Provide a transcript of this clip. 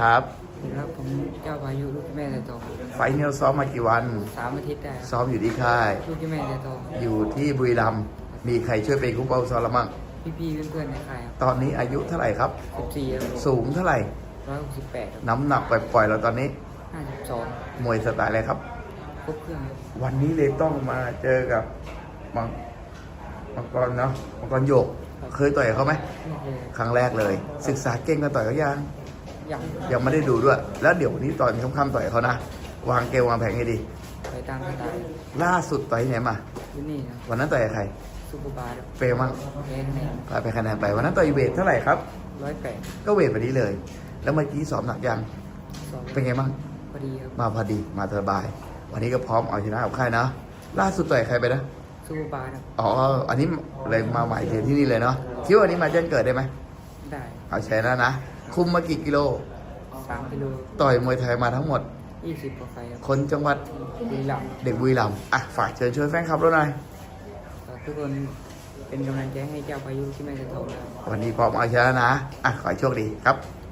ครับ ครับผมเจ้าพายุลูกแม่แต่โตไฟล์นี้เราซ้อมมากี่วัน สามอาทิตย์ได้ครับซ้อมอยู่ที่ค่าย ลูกแม่แต่โตอยู่ที่บุรีรัมย์มีใครช่วยเป็นคุ้มเป้าซ้อมเรามั่งพี่ๆเพื่อนๆในค่ายครับตอนนี้อายุเท่าไหร่ครับ สิบสี่ครับสูงเท่าไหร่ ร้อยหกสิบแปดน้ำหนักปล่อยๆเราตอนนี้ห้าสิบสองมวยสไตล์อะไรครับ ครบเครื่องครับวันนี้เลยต้องมาเจอกับมังมังกรเนาะมังกรโยก เคยต่อยกับเขาไหม ไม่เคยครั้งแรกเลย ศึกษาเก่งกันต่อยเขายัง ยังยังไม่ได้ดูด้วย แล้วเดี๋ยววันนี้ตอนค่ำๆต่อยเขานะ วางเกมวางแผนให้ดีไปตามสไตล์ล่าสุดต่อยที่ไหนมาที่นี่ครับวันนั้นต่อยกับใครซูเปอร์บาร์ครับเปรมั่งเล่นในพาไปคะแนนไปวันนั้นต่อยเวทเท่าไหร่ครับร้อยแปดก็เวทวันนี้เลย แล้วเมื่อกี้สอบหนักยังสองเป็นไงบ้างพอดีครับมาพอดีมาสบาย วันนี้ก็พร้อมเอาชนะกับค่ายนะล่าสุดต่อยใครไปนะซูเปอร์บาร์ครับอ๋ออันนี้เลยมาใหม่เทียนที่นี่เลยเนาะคิดว่าวันนี้มาแจ้งเกิดได้ไหมได้เอาชนะนะ คุมมากี่กิโล สามกิโลต่อยมวยไทยมาทั้งหมด ยี่สิบกว่าไฟครับคนจังหวัดดีหลังเด็กบุรีรัมย์อะฝากเชิญชวนแฟนคลับเราหน่อยทุกคนเป็นกำลังใจให้เจ้าพายุที่แม่แต่โตนะครับวันนี้พร้อมเอาชนะนะอะขอให้โชคดีครับครับ